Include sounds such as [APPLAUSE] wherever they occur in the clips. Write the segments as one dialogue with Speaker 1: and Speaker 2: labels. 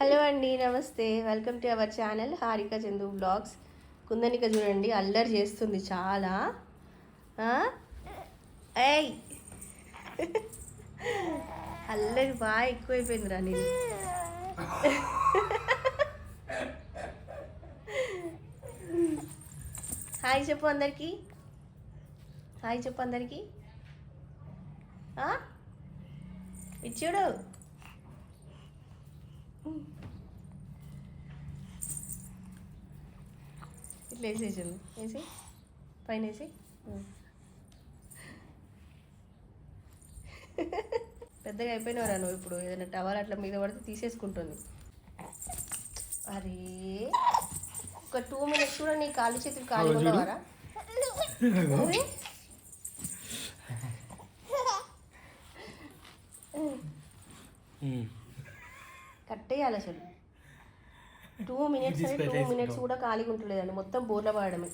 Speaker 1: Hello అండి నమస్తే. Welcome to our channel Harika Chandu vlogs. Kundanika చూడండి అల్లరి చేస్తుంది చాలా. ఏయ్! అల్లరి బాగా ఎక్కువైపోయిందిరా నేను. హాయ్ చెప్పు అందరికి. హాయ్ చెప్పు అందరికి. ఆ? ఇట్లా వేసేసింది వేసి పైన వేసి పెద్దగా అయిపోయినవరా నువ్వు ఇప్పుడు? ఏదైనా టవల్ అట్లా మీద పడితే తీసేసుకుంటుంది. అరే! ఒక టూ మినిట్స్ కూడా నీ కాళ్ళు చేతులు ఉండవారా? [LAUGHS] కట్టేయాలి అసలు. టూ మినిట్స్ అని టూ మినిట్స్ కూడా ఖాళీగా ఉంటలేదండి. మొత్తం బోర్ల పడడమే.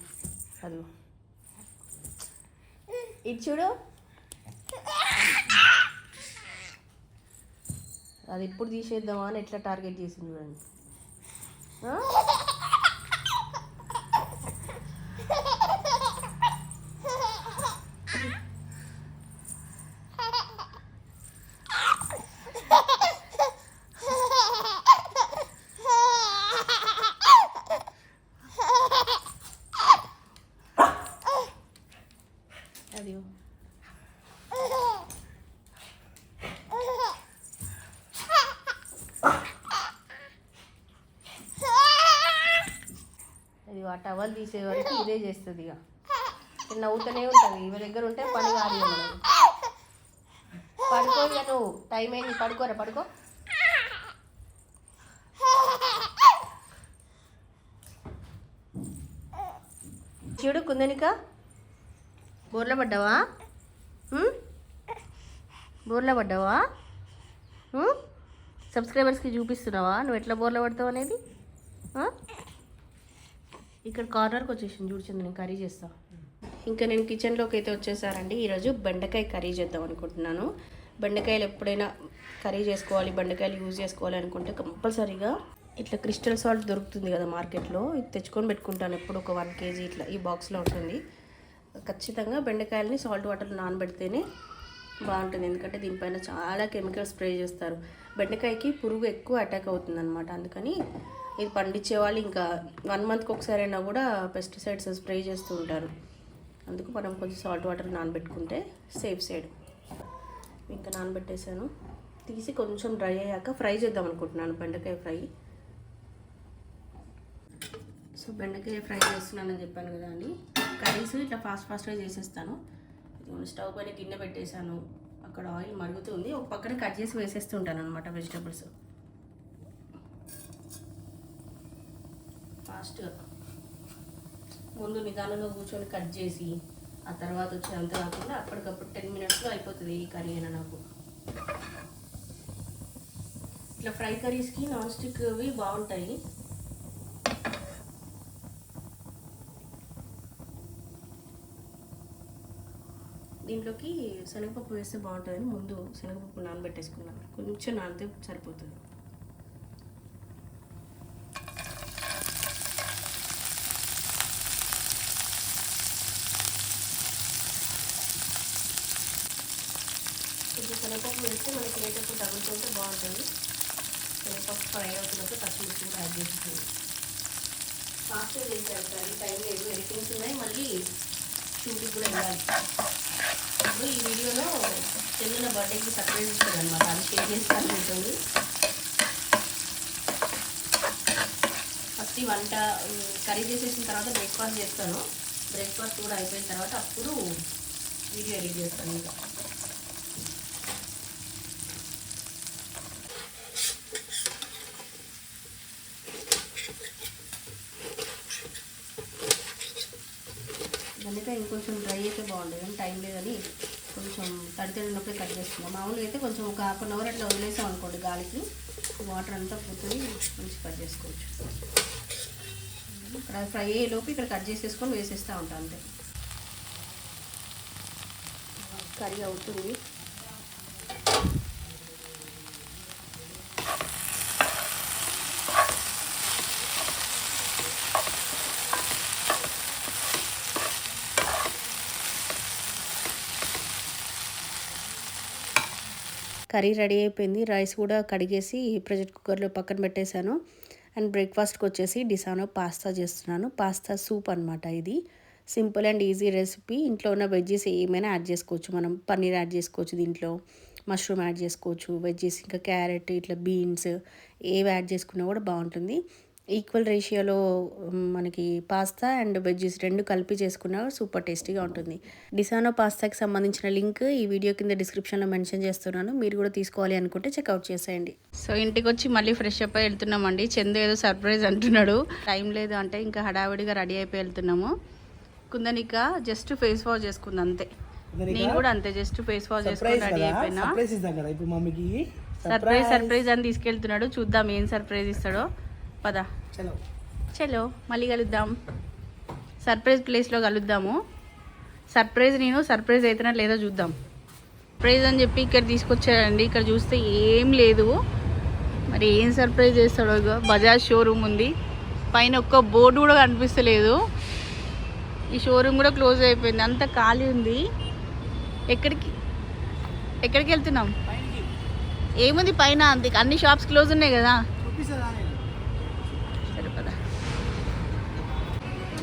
Speaker 1: అది ఇది చూడు. అది ఎప్పుడు తీసేద్దామా అని ఎట్లా టార్గెట్ చేసింది చూడండి ఆ? అది అది ఆ టవల్ తీసే వరకు ఇదే చేస్తుంది ఇక. నవ్వుతూనే ఉంటుంది ఇవి దగ్గర ఉంటే పని కాదు ఇక పడుకో ఇక నువ్వు. టైం అయింది పడుకోరా పడుకో. చూడు కుందనిక. బోర్లో పడ్డావా? బోర్లో పడ్డావా? సబ్స్క్రైబర్స్కి చూపిస్తున్నావా? నువ్వు ఎట్లా బోర్లో పడతావు అనేది? ఇక్కడ కార్నర్కి వచ్చేసింది చూడుచుంది నేను కర్రీ చేస్తా. ఇంకా నేను కిచెన్లోకి అయితే వచ్చేసారండి ఈరోజు బెండకాయ కర్రీ చేద్దాం అనుకుంటున్నాను. బెండకాయలు ఎప్పుడైనా కర్రీ చేసుకోవాలి బెండకాయలు యూజ్ చేసుకోవాలి అనుకుంటే కంపల్సరీగా ఇట్లా క్రిస్టల్ సాల్ట్ దొరుకుతుంది కదా మార్కెట్లో. ఇది తెచ్చుకొని పెట్టుకుంటాను. ఎప్పుడు ఒక వన్ కేజీ ఇట్లా ఈ బాక్స్లో ఉంటుంది. ఖచ్చితంగా బెండకాయలని సాల్ట్ వాటర్లో నానబెడితేనే బాగుంటుంది. ఎందుకంటే దీనిపైన చాలా కెమికల్ స్ప్రే చేస్తారు. బెండకాయకి పురుగు ఎక్కువ అటాక్ అవుతుంది అనమాట అందుకని ఇది పండించే వాళ్ళు ఇంకా వన్ మంత్కి ఒకసారి అయినా కూడా పెస్టిసైడ్స్ స్ప్రే చేస్తూ ఉంటారు. అందుకు మనం కొంచెం సాల్ట్ వాటర్ నానబెట్టుకుంటే సేఫ్ సైడ్ ఇంకా నానబెట్టేసాను తీసి కొంచెం డ్రై అయ్యాక ఫ్రై చేద్దాం అనుకుంటున్నాను బెండకాయ ఫ్రై. సో బెండకాయ ఫ్రై చేస్తున్నానని చెప్పాను కదా అండి కర్రీస్ ఇట్లా ఫాస్ట్ ఫాస్ట్గా చేసేస్తాను. స్టవ్ పైన గిన్నె పెట్టేశాను. అక్కడ ఆయిల్ మరుగుతుంది ఒక పక్కన కట్ చేసి వేసేస్తుంటాను అనమాట వెజిటబుల్స్ ఫాస్ట్గా ముందు నిదానంగా కూర్చొని కట్ చేసి ఆ తర్వాత వచ్చి అంత కాకుండా అప్పటికప్పుడు టెన్ మినిట్స్లో అయిపోతుంది ఈ కర్రీ అయినా నాకు. ఇట్లా ఫ్రై కర్రీస్కి నాన్ స్టిక్వి బాగుంటాయి. దీంట్లోకి శనగపప్పు వేస్తే బాగుంటుందని ముందు శనగపప్పు నానబెట్టేసుకున్నాను. కొంచెం నానితే సరిపోతుంది. కొంచెం శనగపప్పు వేస్తే మనకి రేటప్పుడు తగులుతుంటే బాగుంటుంది. శనగపప్పు ఫ్రై అవుతున్నప్పుడు పచ్చిమిర్చి కూడా యాడ్ చేస్తుంది ఫాస్ట్గా చేశారు సార్ టైం లేదు. ఎడిటింగ్స్ ఉన్నాయి. మళ్ళీ షూటింగ్ కూడా వెళ్ళాలి ఇప్పుడు ఈ వీడియోలో చెల్లెల బర్త్డేకి సర్ప్రైజ్ ఇస్తుంది అనమాట అది షేర్ చేస్తాను. ఉంటుంది ఫస్ట్ వంట కర్రీ చేసేసిన తర్వాత బ్రేక్ఫాస్ట్ చేస్తాను బ్రేక్ఫాస్ట్ కూడా అయిపోయిన తర్వాత అప్పుడు వీడియో ఎడిట్ చేస్తాను. ఇంకా బెండకాయ ఇంకొంచెం డ్రై అయితే బాగుండేది కానీ టైం లేదని కొంచెం తడి తడి వేసుకుందాం మామూలుగా అయితే కొంచెం ఒక హాఫ్ అన్ అవర్ అట్లా వదిలేసాం అనుకోండి గాలికి. వాటర్ అంతా పోతుంది మంచి కట్ చేసుకోవచ్చు. ఇక్కడ ఫ్రై అయ్యేలోపు ఇక్కడ కట్ చేసేసుకొని వేసేస్తూ ఉంటాను అంతే. కర్రీ అవుతుంది. కర్రీ రెడీ అయిపోయింది. రైస్ కూడా కడిగేసి ప్రెషర్ కుక్కర్లో పక్కన పెట్టేశాను. అండ్ బ్రేక్ఫాస్ట్కి వచ్చేసి డిసానో పాస్తా చేస్తున్నాను. పాస్తా సూప్ అనమాట ఇది. Simple and easy recipe. ఇంట్లో ఉన్న వెజ్జెస్ ఏమైనా యాడ్ చేసుకోవచ్చు. మనం పన్నీర్ యాడ్ చేసుకోవచ్చు దీంట్లో. మష్రూమ్ యాడ్ చేసుకోవచ్చు. వెజ్జెస్ ఇంకా క్యారెట్ ఇట్లా బీన్స్ ఏవి యాడ్ చేసుకున్నా కూడా బాగుంటుంది. ఈక్వల్ రేషియోలో మనకి పాస్తా అండ్ వెజ్జెస్ రెండు కలిపి చేసుకున్నా సూపర్ టేస్టీగా ఉంటుంది. డిసానో పాస్తాకి సంబంధించిన లింక్ ఈ వీడియో కింద డిస్క్రిప్షన్లో మెన్షన్ చేస్తున్నాను. మీరు కూడా తీసుకోవాలి అనుకుంటే చెక్అవుట్ చేసేయండి. సో ఇంటికి వచ్చి మళ్ళీ ఫ్రెష్ అప్ అయి వెళ్తున్నామండి. చందు ఏదో సర్ప్రైజ్ అంటున్నాడు. టైం లేదు అంటే ఇంకా హడావిడిగా రెడీ అయిపోయి వెళ్తున్నాము. కుందనిక జస్ట్ ఫేస్ వాష్ చేసుకుంది అంతే. నేను కూడా అంతే జస్ట్ ఫేస్ వాష్ చేసుకుని రెడీ అయిపోయినా.
Speaker 2: సర్ప్రైజ్.
Speaker 1: సర్ప్రైజ్ అని తీసుకెళ్తున్నాడు. చూద్దాం ఏం సర్ప్రైజ్ ఇస్తాడో. పద.
Speaker 2: చలో.
Speaker 1: చలో మళ్ళీ కలుద్దాం. సర్ప్రైజ్ ప్లేస్లో కలుద్దాము. సర్ప్రైజ్ నేను సర్ప్రైజ్ అవుతున్నా లేదో చూద్దాం. సర్ప్రైజ్ అని చెప్పి ఇక్కడ తీసుకొచ్చాడండి. ఇక్కడ చూస్తే ఏం లేదు. మరి ఏం సర్ప్రైజ్ చేస్తాడో బజాజ్ షోరూమ్ ఉంది. పైన ఒక్క బోర్డు కూడా కనిపిస్తలేదు. ఈ షోరూమ్ కూడా క్లోజ్ అయిపోయింది. అంత ఖాళీ ఉంది. ఎక్కడికి ఎక్కడికి వెళ్తున్నాం? ఏముంది పైన? అంతే అన్ని షాప్స్ క్లోజ్ ఉన్నాయి కదా
Speaker 2: చూపిస్తుందా నేను
Speaker 1: సరే పద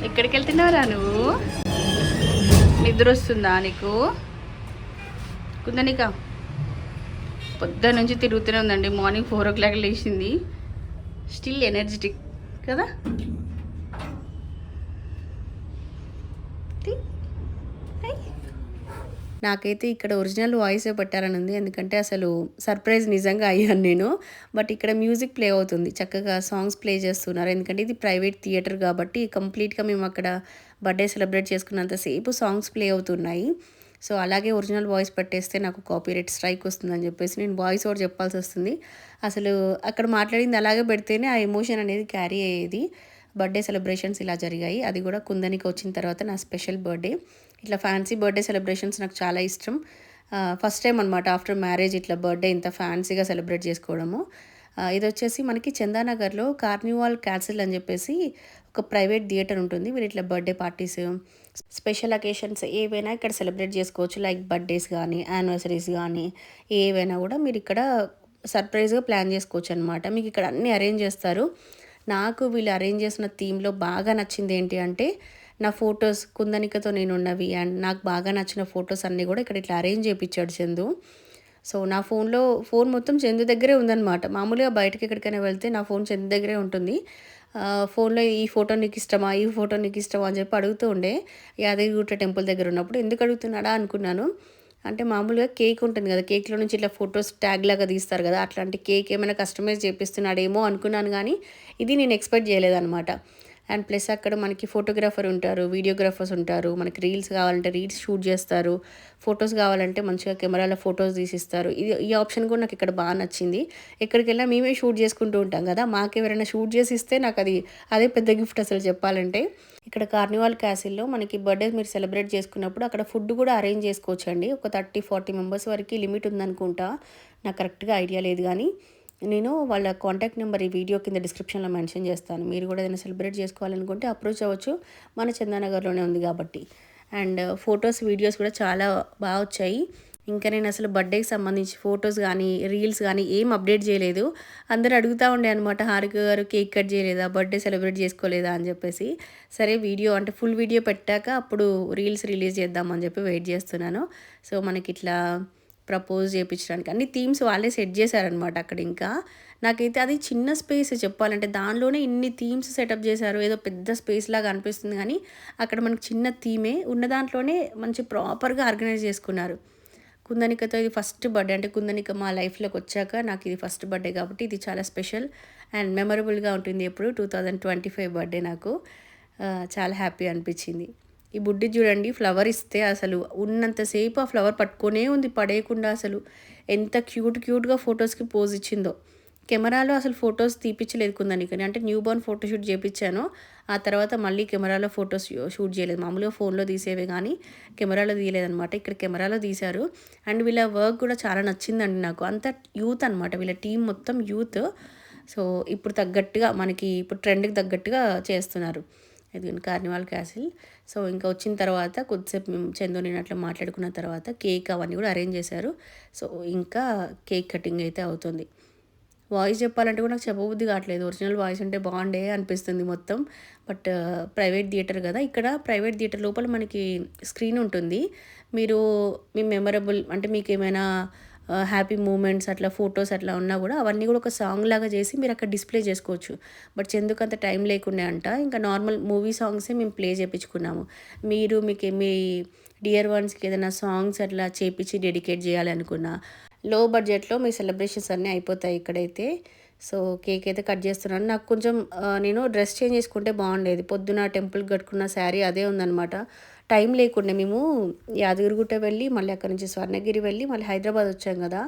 Speaker 1: ఎక్కడికి వెళ్తున్నావురా నువ్వు? నిద్ర వస్తుందా నీకు? కుందనిక పొద్దు నుంచి తిరుగుతూనే ఉందండి. మార్నింగ్ ఫోర్ ఓ క్లాక్ లేచింది. స్టిల్ ఎనర్జెటిక్ కదా? నాకైతే ఇక్కడ ఒరిజినల్ వాయిసే పెట్టారని ఉంది. ఎందుకంటే అసలు సర్ప్రైజ్ నిజంగా అయ్యాను నేను. బట్ ఇక్కడ మ్యూజిక్ ప్లే అవుతుంది. చక్కగా సాంగ్స్ ప్లే చేస్తున్నారు. ఎందుకంటే ఇది ప్రైవేట్ థియేటర్ కాబట్టి కంప్లీట్గా మేము అక్కడ బర్త్డే సెలబ్రేట్ చేసుకున్నంతసేపు సాంగ్స్ ప్లే అవుతున్నాయి. సో అలాగే ఒరిజినల్ వాయిస్ పెట్టేస్తే నాకు కాపీరైట్ స్ట్రైక్ వస్తుందని చెప్పేసి నేను వాయిస్ ఓవర్ చెప్పాల్సి వస్తుంది. అసలు అక్కడ మాట్లాడింది అలాగే పెడితేనే ఆ ఎమోషన్ అనేది క్యారీ అయ్యేది. బర్త్డే సెలబ్రేషన్స్ ఇలా జరిగాయి. అది కూడా కుందనికి వచ్చిన తర్వాత నా స్పెషల్ బర్త్డే. ఇట్లా ఫ్యాన్సీ బర్త్డే సెలబ్రేషన్స్ నాకు చాలా ఇష్టం. ఫస్ట్ టైం అనమాట ఆఫ్టర్ మ్యారేజ్ ఇట్లా బర్త్డే ఇంత ఫ్యాన్సీగా సెలబ్రేట్ చేసుకోవడము. ఇది వచ్చేసి మనకి చందానగర్లో కార్నివాల్ క్యాసిల్ అని చెప్పేసి ఒక ప్రైవేట్ థియేటర్ ఉంటుంది. వీళ్ళు ఇట్లా బర్త్డే పార్టీస్ స్పెషల్ అకేషన్స్ ఏవైనా ఇక్కడ సెలబ్రేట్ చేసుకోవచ్చు. లైక్ బర్త్డేస్ కానీ యానివర్సరీస్ కానీ ఏవైనా కూడా మీరు ఇక్కడ సర్ప్రైజ్గా ప్లాన్ చేసుకోవచ్చు అనమాట మీకు ఇక్కడ అన్నీ అరేంజ్ చేస్తారు. నాకు వీళ్ళు అరేంజ్ చేసిన థీమ్లో బాగా నచ్చింది ఏంటి అంటే నా ఫొటోస్ కుందనికతో నేను ఉన్నవి అండ్ నాకు బాగా నచ్చిన ఫొటోస్ అన్నీ కూడా ఇక్కడ ఇట్లా అరేంజ్ చేయించాడు చందు. సో నా ఫోన్లో ఫోన్ మొత్తం చందు దగ్గరే ఉందన్నమాట. మామూలుగా బయటకి ఎక్కడికైనా వెళ్తే నా ఫోన్ చందు దగ్గరే ఉంటుంది. ఫోన్లో ఈ ఫోటో నీకు ఇష్టమా? ఈ ఫోటో నీకు ఇష్టమా? అని చెప్పి అడుగుతూ ఉండే. యాదగిరిగుట్ట టెంపుల్ దగ్గర ఉన్నప్పుడు ఎందుకు అడుగుతున్నాడా అనుకున్నాను. అంటే మామూలుగా కేక్ ఉంటుంది కదా కేక్లో నుంచి ఇట్లా ఫొటోస్ ట్యాగ్ లాగా తీస్తారు కదా అట్లాంటి కేక్ ఏమైనా కస్టమైజ్ చేపిస్తున్నాడేమో అనుకున్నాను కానీ ఇది నేను ఎక్స్పెక్ట్ చేయలేదన్నమాట. అండ్ ప్లస్ అక్కడ మనకి ఫోటోగ్రాఫర్ ఉంటారు వీడియోగ్రాఫర్స్ ఉంటారు మనకి రీల్స్ కావాలంటే రీల్స్ షూట్ చేస్తారు ఫొటోస్ కావాలంటే మంచిగా కెమెరాలో ఫొటోస్ తీసిస్తారు. ఇది ఈ ఆప్షన్ కూడా నాకు ఇక్కడ బాగా నచ్చింది. ఎక్కడికి వెళ్ళినా మేమే షూట్ చేసుకుంటూ ఉంటాం కదా మాకు ఎవరైనా షూట్ చేసి ఇస్తే నాకు అది అదే పెద్ద గిఫ్ట్ అసలు చెప్పాలంటే. ఇక్కడ కార్నివాల్ క్యాసిల్లో మనకి బర్త్డే మీరు సెలబ్రేట్ చేసుకున్నప్పుడు అక్కడ ఫుడ్ కూడా అరేంజ్ చేసుకోవచ్చు అండి ఒక థర్టీ ఫార్టీ మెంబర్స్ వరకు లిమిట్ ఉందనుకుంటా. నాకు కరెక్ట్గా ఐడియా లేదు కానీ. నేను వాళ్ళ కాంటాక్ట్ నెంబర్ ఈ వీడియో కింద డిస్క్రిప్షన్లో మెన్షన్ చేస్తాను. మీరు కూడా ఏదైనా సెలబ్రేట్ చేసుకోవాలనుకుంటే అప్రోచ్ అవ్వచ్చు. మన చందానగర్లోనే ఉంది కాబట్టి. అండ్ ఫొటోస్ వీడియోస్ కూడా చాలా బాగా వచ్చాయి. ఇంకా నేను అసలు బర్త్డేకి సంబంధించి ఫొటోస్ కానీ రీల్స్ కానీ ఏం అప్డేట్ చేయలేదు. అందరూ అడుగుతూ ఉండే అనమాట హారిక గారు కేక్ కట్ చేయలేదా? బర్త్డే సెలబ్రేట్ చేసుకోలేదా? అని చెప్పేసి. సరే వీడియో అంటే ఫుల్ వీడియో పెట్టాక అప్పుడు రీల్స్ రిలీజ్ చేద్దామని చెప్పి వెయిట్ చేస్తున్నాను. సో మనకి ఇట్లా ప్రపోజ్ చేయించడానికి అన్ని థీమ్స్ వాళ్ళే సెట్ చేశారనమాట అక్కడ ఇంకా. నాకైతే అది చిన్న స్పేస్ చెప్పాలంటే దానిలోనే ఇన్ని థీమ్స్ సెటప్ చేశారు. ఏదో పెద్ద స్పేస్ లాగా అనిపిస్తుంది కానీ అక్కడ మనకి చిన్న థీమే ఉన్న దాంట్లోనే మంచి ప్రాపర్గా ఆర్గనైజ్ చేసుకున్నారు. కుందనికతో ఇది ఫస్ట్ బర్త్డే అంటే కుందనిక మా లైఫ్లోకి వచ్చాక నాకు ఇది ఫస్ట్ బర్త్డే కాబట్టి ఇది చాలా స్పెషల్ అండ్ మెమరబుల్గా ఉంటుంది ఎప్పుడు. Two thousand twenty five birthday నాకు చాలా హ్యాపీ అనిపించింది. ఈ బుడ్డి చూడండి ఫ్లవర్ ఇస్తే అసలు ఉన్నంతసేపు ఆ ఫ్లవర్ పట్టుకొనే ఉంది పడేయకుండా అసలు. ఎంత క్యూట్ క్యూట్గా ఫొటోస్కి పోజ్ ఇచ్చిందో. కెమెరాలో అసలు ఫొటోస్ తీపిచ్చలేదు కుందనికని అంటే న్యూ బోర్న్ ఫోటోషూట్ చేయించాను ఆ తర్వాత మళ్ళీ కెమెరాలో ఫొటోస్ షూట్ చేయలేదు. మామూలుగా ఫోన్లో తీసేవే కానీ కెమెరాలో తీయలేదనమాట ఇక్కడ కెమెరాలో తీశారు. అండ్ వీళ్ళ వర్క్ కూడా చాలా నచ్చిందండి నాకు. అంత యూత్ అనమాట వీళ్ళ టీం మొత్తం యూత్ సో ఇప్పుడు తగ్గట్టుగా మనకి ఇప్పుడు ట్రెండ్కి తగ్గట్టుగా చేస్తున్నారు. ఇది కార్నివాల్ క్యాసిల్. సో ఇంకా వచ్చిన తర్వాత కొద్దిసేపు మేము చందు నేను అట్లా మాట్లాడుకున్న తర్వాత కేక్ అవన్నీ కూడా అరేంజ్ చేశారు. సో ఇంకా కేక్ కటింగ్ అయితే అవుతుంది. వాయిస్ చెప్పాలంటే కూడా నాకు చెప్పబుద్ధి కావట్లేదు. ఒరిజినల్ వాయిస్ అంటే బాగుండే అనిపిస్తుంది మొత్తం. బట్ ప్రైవేట్ థియేటర్ కదా. ఇక్కడ ప్రైవేట్ థియేటర్ లోపల మనకి స్క్రీన్ ఉంటుంది. మీరు మీ మెమరబుల్ అంటే మీకు ఏమైనా హ్యాపీ మూమెంట్స్ అట్లా ఫొటోస్ అట్లా ఉన్నా కూడా అవన్నీ కూడా ఒక సాంగ్ లాగా చేసి మీరు అక్కడ డిస్ప్లే చేసుకోవచ్చు. బట్ ఎందుకు అంత టైం లేకుండా అంట. ఇంకా నార్మల్ మూవీ సాంగ్సే మేము ప్లే చేయించుకున్నాము మీరు మీకు మీ డియర్ వన్స్కి ఏదైనా సాంగ్స్ అట్లా చేపించి డెడికేట్ చేయాలనుకున్నా లో బడ్జెట్లో మీ సెలబ్రేషన్స్ అన్నీ అయిపోతాయి ఇక్కడైతే. సో కేక్ అయితే కట్ చేస్తున్నాను. నాకు కొంచెం నేను డ్రెస్ చేంజ్ చేసుకుంటే బాగుండేది. పొద్దున టెంపుల్కి కట్టుకున్న శారీ అదే ఉందన్నమాట. టైం లేకుండా మేము యాదగిరిగుట్ట వెళ్ళి మళ్ళీ అక్కడ నుంచి స్వర్ణగిరి వెళ్ళి మళ్ళీ హైదరాబాద్ వచ్చాం కదా.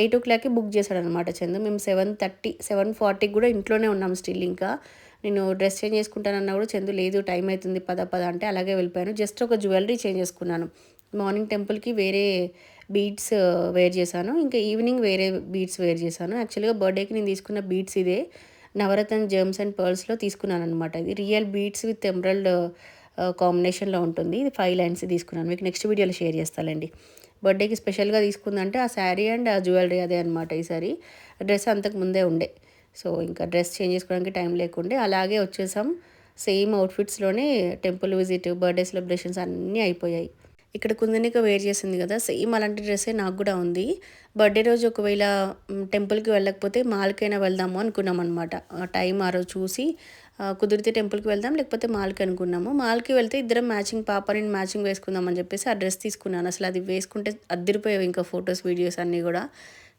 Speaker 1: ఎయిట్ ఓ క్లాక్కి బుక్ చేశాడు అనమాట చందు. మేము సెవెన్ థర్టీ సెవెన్ ఫార్టీకి కూడా ఇంట్లోనే ఉన్నాం స్టిల్ ఇంకా. నేను డ్రెస్ చేంజ్ చేసుకుంటానన్నా కూడా చందు లేదు టైం అవుతుంది పద పద అంటే అలాగే వెళ్ళిపోయాను. జస్ట్ ఒక జ్యువెలరీ చేంజ్ చేసుకున్నాను. మార్నింగ్ టెంపుల్కి వేరే బీడ్స్ వేర్ చేశాను. ఇంకా ఈవినింగ్ వేరే బీడ్స్ వేర్ చేశాను. యాక్చువల్గా బర్త్డేకి నేను తీసుకున్న బీడ్స్ ఇదే. నవరత్న జర్మ్స్ అండ్ పర్ల్స్లో తీసుకున్నాను అనమాట ఇది రియల్ బీడ్స్ విత్ ఎమరల్డ్ కాంబినేషన్లో ఉంటుంది. ఇది ఫైవ్ లైన్స్ తీసుకున్నాను. మీకు నెక్స్ట్ వీడియోలో షేర్ చేస్తానండి. బర్త్డేకి స్పెషల్గా తీసుకుందంటే ఆ శారీ అండ్ ఆ జ్యువెలరీ అదే అనమాట ఈసారి. డ్రెస్ అంతకు ముందే ఉండే. సో ఇంకా డ్రెస్ చేంజ్ చేసుకోవడానికి టైం లేకుండే. అలాగే వచ్చేసాం సేమ్ అవుట్ఫిట్స్లోనే టెంపుల్ విజిట్ బర్త్డే సెలబ్రేషన్స్ అన్నీ అయిపోయాయి. ఇక్కడ కుందనిక వేర్ చేసింది కదా సేమ్ అలాంటి డ్రెస్సే నాకు కూడా ఉంది. బర్త్డే రోజు ఒకవేళ టెంపుల్కి వెళ్ళకపోతే మాల్కైనా వెళ్దాము అనుకున్నాం అనమాట టైం ఆ రోజు చూసి కుదిరితే టెంపుల్కి వెళ్దాం లేకపోతే మాల్కి అనుకున్నాము. మాల్కి వెళ్తే ఇద్దరం మ్యాచింగ్ పాప నేను మ్యాచింగ్ వేసుకుందాం అని చెప్పేసి ఆ డ్రెస్ తీసుకున్నాను. అసలు అది వేసుకుంటే అద్దరిపోయావు ఇంకా ఫొటోస్ వీడియోస్ అన్నీ కూడా.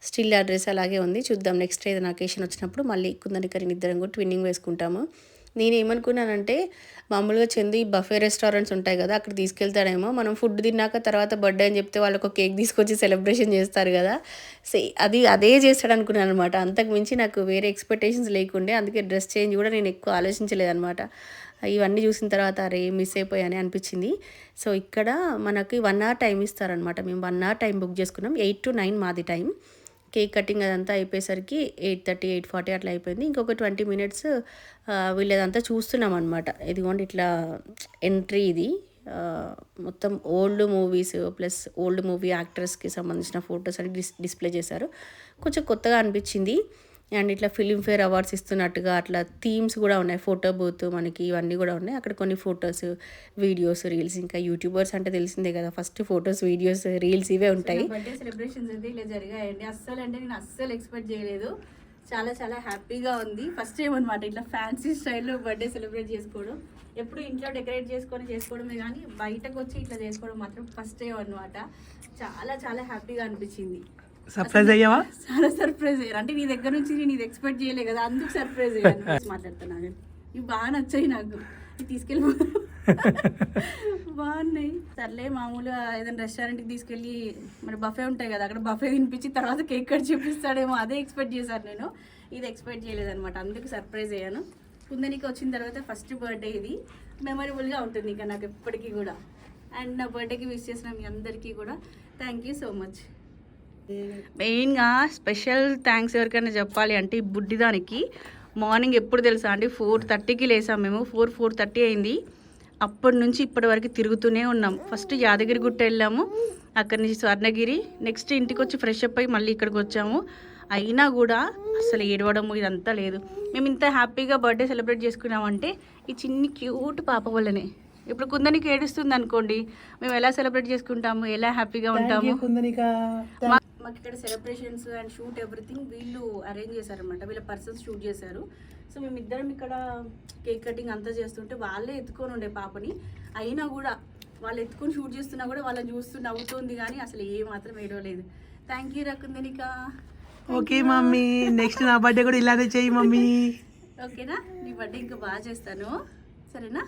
Speaker 1: స్టిల్ ఆ డ్రెస్ అలాగే ఉంది. చూద్దాం. నెక్స్ట్ ఏదైనా అకేషన్ వచ్చినప్పుడు మళ్ళీ కుందనికరిని ఇద్దరం కూడా ట్విన్నింగ్ వేసుకుంటాము. నేనేమనుకున్నానంటే మామూలుగా చందు ఈ బఫే రెస్టారెంట్స్ ఉంటాయి కదా అక్కడ తీసుకెళ్తాడేమో. మనం ఫుడ్ తిన్నాక తర్వాత బర్త్డే అని చెప్తే వాళ్ళకు ఒక కేక్ తీసుకొచ్చి సెలబ్రేషన్ చేస్తారు కదా. సే అది అదే చేస్తాడు అనుకున్నాను అనమాట అంతకు మించి నాకు వేరే ఎక్స్పెక్టేషన్స్ లేకుండే అందుకే డ్రెస్ చేంజ్ కూడా నేను ఎక్కువ ఆలోచించలేదనమాట ఇవన్నీ చూసిన తర్వాత అరే మిస్ అయిపోయాయని అనిపించింది. సో ఇక్కడ మనకి వన్ అవర్ టైం ఇస్తారనమాట మేము వన్ అవర్ టైం బుక్ చేసుకున్నాం. ఎయిట్ టు నైన్ మాది టైం కేక్ కటింగ్ అదంతా అయిపోయేసరికి ఎయిట్ థర్టీ ఎయిట్ ఫార్టీ అట్లా అయిపోయింది. ఇంకొక ట్వంటీ మినిట్స్ వీళ్ళదంతా చూస్తున్నాం అనమాట ఇదిగోండి ఇట్లా ఎంట్రీ ఇది. మొత్తం old movies plus old movie యాక్టర్స్కి సంబంధించిన ఫొటోస్ అని డిస్ డిస్ప్లే చేశారు. కొంచెం కొత్తగా అనిపించింది. అండ్ ఇట్లా ఫిలింఫేర్ అవార్డ్స్ ఇస్తున్నట్టుగా అట్లా థీమ్స్ కూడా ఉన్నాయి. ఫోటో బూత్ మనకి ఇవన్నీ కూడా ఉన్నాయి. అక్కడ కొన్ని ఫొటోస్ వీడియోస్ రీల్స్ ఇంకా యూట్యూబర్స్ అంటే తెలిసిందే కదా. ఫస్ట్ ఫొటోస్ వీడియోస్ రీల్స్ ఇవే ఉంటాయి.
Speaker 3: బర్త్డే సెలబ్రేషన్స్ అయితే ఇలా జరిగాయండి. అస్సలు అంటే నేను అస్సలు ఎక్స్పెక్ట్ చేయలేదు. చాలా చాలా హ్యాపీగా ఉంది. ఫస్ట్ టైం అనమాట ఇట్లా ఫ్యాన్సీ స్టైల్లో బర్త్డే సెలబ్రేట్ చేసుకోవడం. ఎప్పుడు ఇంట్లో డెకరేట్ చేసుకొని చేసుకోవడమే కానీ బయటకు వచ్చి ఇట్లా చేసుకోవడం మాత్రం ఫస్ట్ టైం అనమాట చాలా చాలా హ్యాపీగా అనిపించింది.
Speaker 2: సర్ప్రైజ్ అయ్యావా?
Speaker 3: చాలా సర్ప్రైజ్ అయ్యారు. అంటే నీ దగ్గర నుంచి నేను ఇది ఎక్స్పెక్ట్ చేయలే కదా అందుకు సర్ప్రైజ్ అయ్యాను. [LAUGHS] మాట్లాడుతున్నాను ఇవి బాగా నచ్చాయి నాకు. తీసుకెళ్ళి [LAUGHS] బాగున్నాయి. సర్లే మామూలుగా ఏదైనా రెస్టారెంట్కి తీసుకెళ్ళి మరి బఫే ఉంటాయి కదా అక్కడ బఫే తినిపించి తర్వాత కేక్ కట్ చూపిస్తాడేమో అదే ఎక్స్పెక్ట్ చేశాను నేను. ఇది ఎక్స్పెక్ట్ చేయలేదన్నమాట. అందుకు సర్ప్రైజ్ అయ్యాను. కుందనికి వచ్చిన తర్వాత ఫస్ట్ బర్త్డే ఇది. మెమరబుల్గా ఉంటుంది ఇంకా నాకు ఎప్పటికీ కూడా. అండ్ నా బర్త్డేకి విష్ చేసిన మీ అందరికీ కూడా. థ్యాంక్ యూ సో మచ్ మెయిన్గా స్పెషల్ థ్యాంక్స్ ఎవరికైనా చెప్పాలి అంటే ఈ బుడ్డిదానికి మార్నింగ్ ఎప్పుడు తెలుసా అండి? ఫోర్ థర్టీకి లేసాం మేము. ఫోర్ ఫోర్ థర్టీ అయింది. అప్పటి నుంచి ఇప్పటి వరకు తిరుగుతూనే ఉన్నాం. ఫస్ట్ యాదగిరి గుట్ట వెళ్ళాము. అక్కడి నుంచి స్వర్ణగిరి. నెక్స్ట్ ఇంటికి వచ్చి ఫ్రెష్ అప్ అయ్యి మళ్ళీ ఇక్కడికి వచ్చాము. అయినా కూడా అసలు ఏడవడము ఇదంతా లేదు. మేము ఇంత హ్యాపీగా బర్త్డే సెలబ్రేట్ చేసుకున్నామంటే ఈ చిన్ని క్యూట్ పాప వల్లనే. ఇప్పుడు కుందనికి ఏడుస్తుంది అనుకోండి. మేము ఎలా సెలబ్రేట్ చేసుకుంటాము? ఎలా హ్యాపీగా ఉంటాము? మాకు ఇక్కడ సెలబ్రేషన్స్ అండ్ షూట్ ఎవ్రీథింగ్ వీళ్ళు అరేంజ్ చేశారనమాట వీళ్ళ పర్సన్స్ షూట్ చేశారు. సో మేమిద్దరం ఇక్కడ కేక్ కటింగ్ అంతా చేస్తుంటే వాళ్ళే ఎత్తుకొని ఉండే పాపని. అయినా కూడా వాళ్ళు ఎత్తుకొని షూట్ చేస్తున్నా కూడా వాళ్ళని చూస్తూ నవ్వుతుంది కానీ అసలు ఏ మాత్రం ఏడవలేదు. Thank you రకుందనిక.
Speaker 2: Okay mummy. Next నా బర్త్డే కూడా ఇలానే చెయ్యి మమ్మీ.
Speaker 3: ఓకేనా నీ? బర్త్డే ఇంకా బాగా చేస్తాను. సరేనా?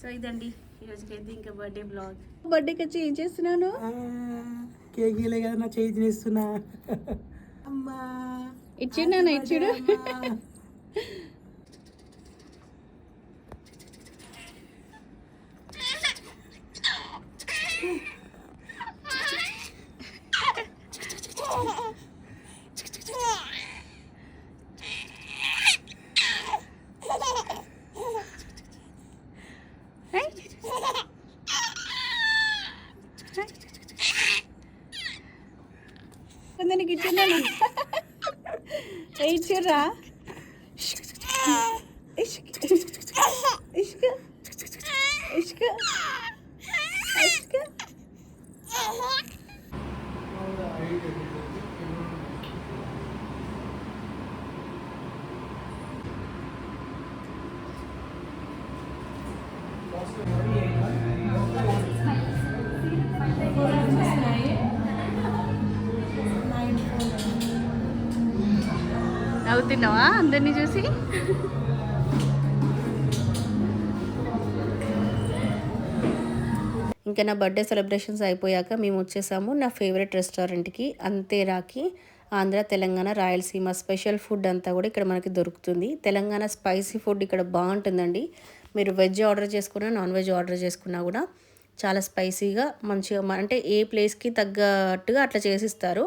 Speaker 3: సో ఇదండి. ఈరోజుకైతే ఇంకా బర్త్డే బ్లాగ్ బర్త్డేకి వచ్చి ఏం చేస్తున్నాను.
Speaker 2: కేక్ ఇలే కదా నా చేయి తినేస్తున్నా. అమ్మా.
Speaker 3: ఇచ్చిండు ఇచ్చుడు. ఏ
Speaker 1: నవ్వుతున్నావా అందరినీ చూసి? ఇంకా నా బర్త్డే సెలబ్రేషన్స్ అయిపోయాక మేము వచ్చేసాము నా ఫేవరెట్ రెస్టారెంట్కి. అంతే రాకి ఆంధ్ర తెలంగాణ రాయలసీమ స్పెషల్ ఫుడ్ అంతా కూడా ఇక్కడ మనకి దొరుకుతుంది. తెలంగాణ స్పైసీ ఫుడ్ ఇక్కడ బాగుంటుందండి. మీరు వెజ్ ఆర్డర్ చేసుకున్నా నాన్ వెజ్ ఆర్డర్ చేసుకున్నా కూడా చాలా స్పైసీగా మంచిగా అంటే ఏ ప్లేస్కి తగ్గట్టుగా అట్లా చేసిస్తారు.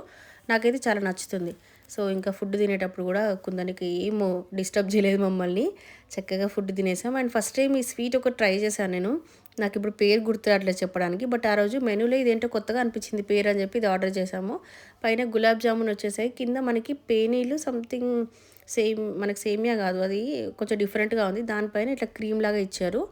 Speaker 1: నాకైతే చాలా నచ్చుతుంది. సో ఇంకా ఫుడ్ తినేటప్పుడు కూడా కొందరికి ఏమో డిస్టర్బ్ చేయలేదు మమ్మల్ని. చక్కగా ఫుడ్ తినేసాం. అండ్ ఫస్ట్ టైం ఈ స్వీట్ ఒక ట్రై చేశాను నేను. నాకు ఇప్పుడు పేరు గుర్తు చెప్పడానికి. బట్ ఆ రోజు మెనూలో ఇదేంటో కొత్తగా అనిపించింది పేరు అని చెప్పి ఇది ఆర్డర్ చేసాము పైన గులాబ్ జామున్ వచ్చేసాయి. కింద మనకి పేనీలు సంథింగ్ సేమ్ మనకి సేమియా కాదు. అది కొంచెం డిఫరెంట్గా ఉంది. దానిపైన ఇట్లా క్రీమ్ లాగా ఇచ్చారు.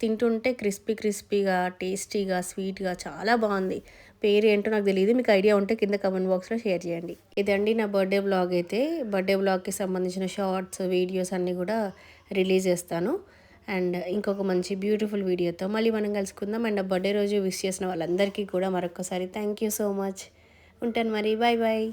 Speaker 1: తింటుంటే క్రిస్పీ క్రిస్పీగా టేస్టీగా స్వీట్గా చాలా బాగుంది. పేరు ఏంటో నాకు తెలియదు మీకు ఐడియా ఉంటే కింద కమెంట్ బాక్స్లో షేర్ చేయండి. ఇదండి నా బర్త్డే బ్లాగ్ అయితే. బర్త్డే బ్లాగ్కి సంబంధించిన షార్ట్స్ వీడియోస్ అన్నీ కూడా రిలీజ్ చేస్తాను. అండ్ ఇంకొక మంచి బ్యూటిఫుల్ వీడియోతో మళ్ళీ మనం కలుసుకుందాం. అండ్ బర్త్డే రోజు విష్ చేసిన వాళ్ళందరికీ కూడా మరొకసారి థ్యాంక్ యూ సో మచ్ ఉంటాను మరి. Bye bye